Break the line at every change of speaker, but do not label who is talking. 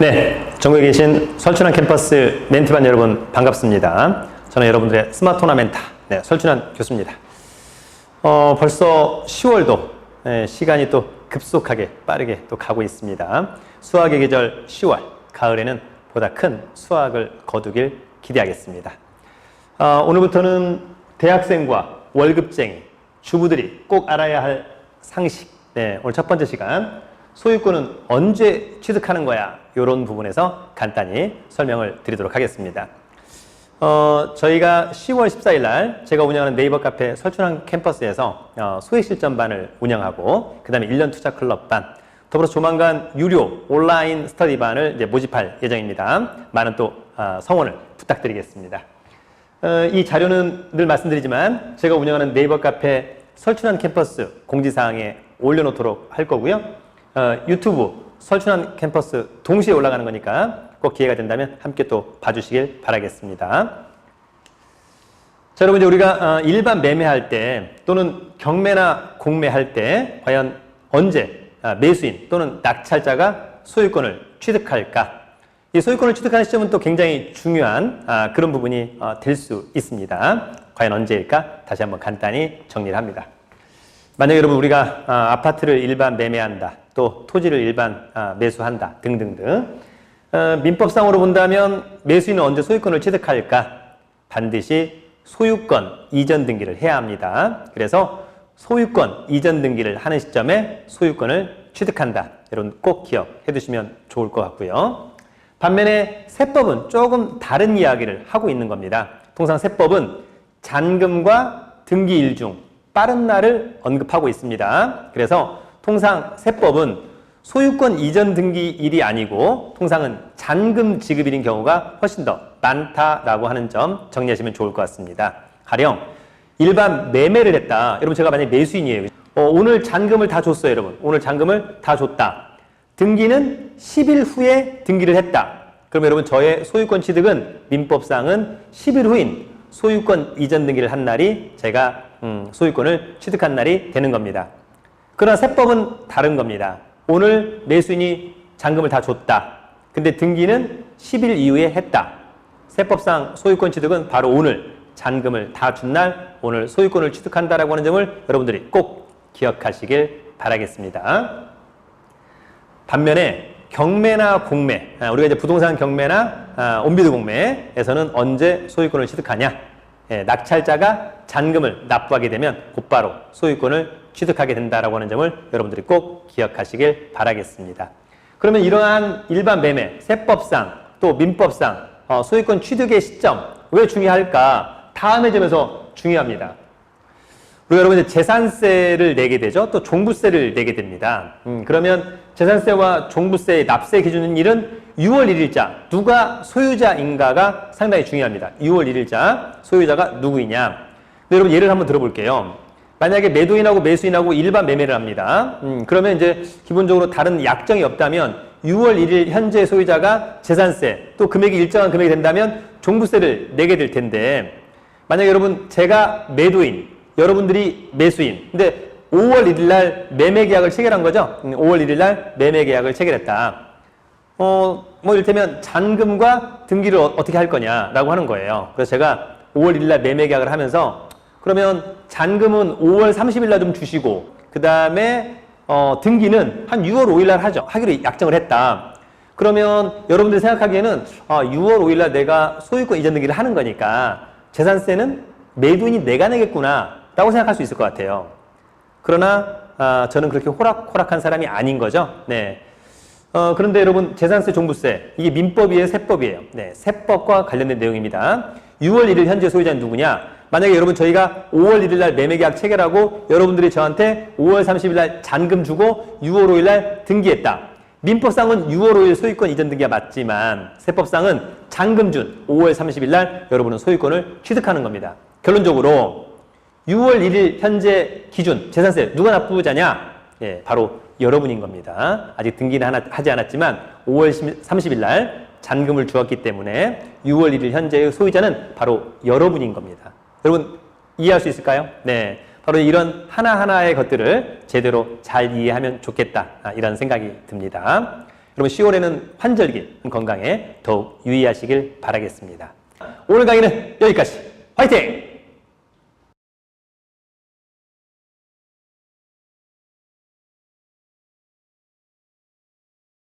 네, 전국에 계신 설춘환 캠퍼스 멘티반 여러분 반갑습니다. 저는 여러분들의 스마트나 멘타 네, 설춘환 교수입니다. 어, 벌써 10월도 네, 시간이 또 급속하게 빠르게 또 가고 있습니다. 수학의 계절 10월, 가을에는 보다 큰 수학을 거두길 기대하겠습니다. 어, 오늘부터는 대학생과 월급쟁이, 주부들이 꼭 알아야 할 상식. 네, 오늘 첫 번째 시간. 소유권은 언제 취득하는 거야? 이런 부분에서 간단히 설명을 드리도록 하겠습니다. 어, 저희가 10월 14일 날 제가 운영하는 네이버 카페 설춘환 캠퍼스에서 어, 소액 실전반을 운영하고 그 다음에 1년 투자 클럽반 더불어 조만간 유료 온라인 스터디반을 이제 모집할 예정입니다. 많은 또 어, 성원을 부탁드리겠습니다. 어, 이 자료는 늘 말씀드리지만 제가 운영하는 네이버 카페 설춘환 캠퍼스 공지사항에 올려놓도록 할 거고요. 어, 유튜브 설춘환 캠퍼스 동시에 올라가는 거니까 꼭 기회가 된다면 함께 또 봐주시길 바라겠습니다. 자, 여러분 이제 우리가 어, 일반 매매할 때 또는 경매나 공매할 때 과연 언제 아, 매수인 또는 낙찰자가 소유권을 취득할까? 이 소유권을 취득하는 시점은 또 굉장히 중요한 아, 그런 부분이 어, 될수 있습니다. 과연 언제일까? 다시 한번 간단히 정리를 합니다. 만약 여러분 우리가 아, 아파트를 일반 매매한다, 또 토지를 일반 아, 매수한다 등등등 어, 민법상으로 본다면 매수인은 언제 소유권을 취득할까? 반드시 소유권 이전 등기를 해야 합니다. 그래서 소유권 이전 등기를 하는 시점에 소유권을 취득한다. 여러분 꼭 기억해 두시면 좋을 것 같고요. 반면에 세법은 조금 다른 이야기를 하고 있는 겁니다. 통상 세법은 잔금과 등기일 중 빠른 날을 언급하고 있습니다. 그래서 통상 세법은 소유권 이전 등기일이 아니고 통상은 잔금 지급일인 경우가 훨씬 더 많다라고 하는 점 정리하시면 좋을 것 같습니다. 가령 일반 매매를 했다. 여러분 제가 만약에 매수인이에요. 어, 오늘 잔금을 다 줬어요, 여러분. 오늘 잔금을 다 줬다. 등기는 10일 후에 등기를 했다. 그럼 여러분 저의 소유권 취득은 민법상은 10일 후인 소유권 이전 등기를 한 날이 제가 음, 소유권을 취득한 날이 되는 겁니다. 그러나 세법은 다른 겁니다. 오늘 매수인이 잔금을 다 줬다. 근데 등기는 10일 이후에 했다. 세법상 소유권 취득은 바로 오늘 잔금을 다 준 날 오늘 소유권을 취득한다라고 하는 점을 여러분들이 꼭 기억하시길 바라겠습니다. 반면에 경매나 공매, 아, 우리가 이제 부동산 경매나 아, 온비드 공매에서는 언제 소유권을 취득하냐? 예, 낙찰자가 잔금을 납부하게 되면 곧바로 소유권을 취득하게 된다라고 하는 점을 여러분들이 꼭 기억하시길 바라겠습니다. 그러면 이러한 일반 매매, 세법상 또 민법상 어, 소유권 취득의 시점 왜 중요할까? 다음에 점에서 중요합니다. 우리가 여러분 이제 재산세를 내게 되죠. 또 종부세를 내게 됩니다. 음, 그러면 재산세와 종부세의 납세 기준일은 6월 1일자 누가 소유자인가가 상당히 중요합니다. 6월 1일자 소유자가 누구이냐. 근데 여러분 예를 한번 들어볼게요. 만약에 매도인하고 매수인하고 일반 매매를 합니다. 음, 그러면 이제 기본적으로 다른 약정이 없다면 6월 1일 현재 소유자가 재산세 또 금액이 일정한 금액이 된다면 종부세를 내게 될 텐데 만약 여러분 제가 매도인 여러분들이 매수인 근데 5월 1일 날 매매 계약을 체결한 거죠. 음, 5월 1일 날 매매 계약을 체결했다. 어, 뭐 이를테면 잔금과 등기를 어, 떻게할 거냐라고 하는 거예요. 그래서 제가 5월 1일 날 매매 계약을 하면서 그러면 잔금은 5월 30일 날 좀 주시고 그 다음에 어, 등기는 한 6월 5일 날 하죠. 하기로 약정을 했다. 그러면 여러분들이 생각하기에는 아, 6월 5일 날 내가 소유권 이전 등기를 하는 거니까 재산세는 매도인이 내가 내겠구나 라고 생각할 수 있을 것 같아요. 그러나 아, 저는 그렇게 호락호락한 사람이 아닌 거죠. 네. 어, 그런데 여러분 재산세 종부세 이게 민법이에요 세법이에요? 네, 세법과 관련된 내용입니다. 6월 1일 현재 소유자는 누구냐? 만약에 여러분 저희가 5월 1일 날 매매계약 체결하고 여러분들이 저한테 5월 30일 날 잔금 주고 6월 5일 날 등기했다. 민법상은 6월 5일 소유권 이전 등기가 맞지만 세법상은 잔금 준 5월 30일 날 여러분은 소유권을 취득하는 겁니다. 결론적으로 6월 1일 현재 기준 재산세 누가 납부자냐? 예, 바로 여러분인 겁니다. 아직 등기는 하나, 하지 않았지만 5월 30일 날 잔금을 주었기 때문에 6월 1일 현재의 소유자는 바로 여러분인 겁니다. 여러분 이해할 수 있을까요? 네. 바로 이런 하나하나의 것들을 제대로 잘 이해하면 좋겠다. 아, 이런 생각이 듭니다. 여러분 10월에는 환절기 건강에 더욱 유의하시길 바라겠습니다. 오늘 강의는 여기까지. 화이팅!